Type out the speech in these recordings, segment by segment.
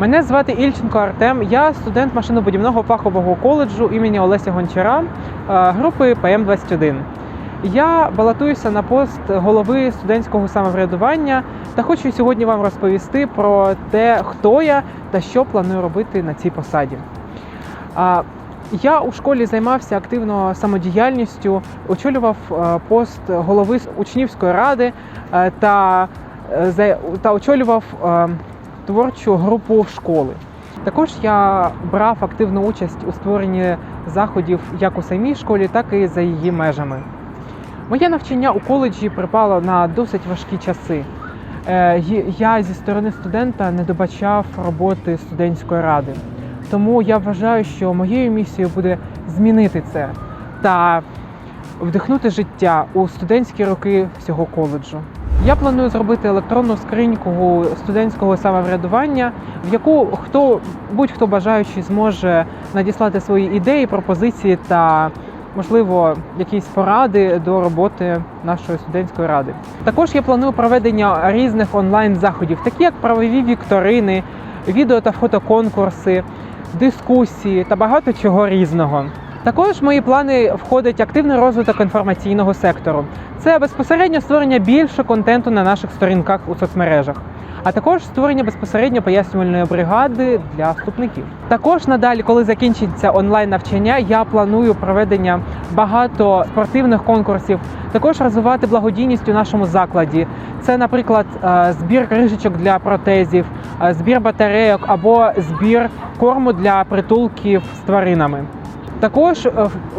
Мене звати Ільченко Артем. Я студент машинобудівного фахового коледжу імені Олеся Гончара е, групи ПМ-21. Я балотуюся на пост голови студентського самоврядування та хочу сьогодні вам розповісти про те, хто я та що планую робити на цій посаді. Я у школі займався активно самодіяльністю, очолював е, пост голови учнівської ради е, та, та очолював е, творчу групу школи. Також я брав активну участь у створенні заходів як у самій школі, так і за її межами. Моє навчання у коледжі припало на досить важкі часи. Е, Я зі сторони студента не добачав роботи студентської ради. Тому я вважаю, що моєю місією буде змінити це та вдихнути життя у студентські роки всього коледжу. Я планую зробити електронну скриньку студентського самоврядування, в яку хто будь-хто бажаючий зможе надіслати свої ідеї, пропозиції та, можливо, якісь поради до роботи нашої студентської ради. Також я планую проведення різних онлайн заходів, такі як правові вікторини, відео та фотоконкурси, дискусії та багато чого різного. Також в мої плани входить активний розвиток інформаційного сектору. Це безпосередньо створення більше контенту на наших сторінках у соцмережах, а також створення безпосередньо пояснювальної бригади для вступників. Також надалі, коли закінчиться онлайн навчання, я планую проведення багато спортивних конкурсів, також розвивати благодійність у нашому закладі. Це, наприклад, е, збір кришечок для протезів, е, збір батарейок або збір корму для притулків з тваринами. Також е,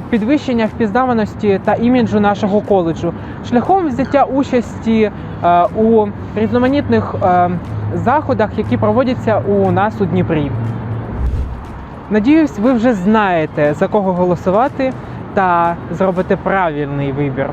підвищення впізнаваності та іміджу нашого коледжу шляхом взяття участі е, у різноманітних е, заходах, які проводяться у нас у Дніпрі. Надіюсь, ви вже знаєте за кого голосувати та зробите правильний вибір.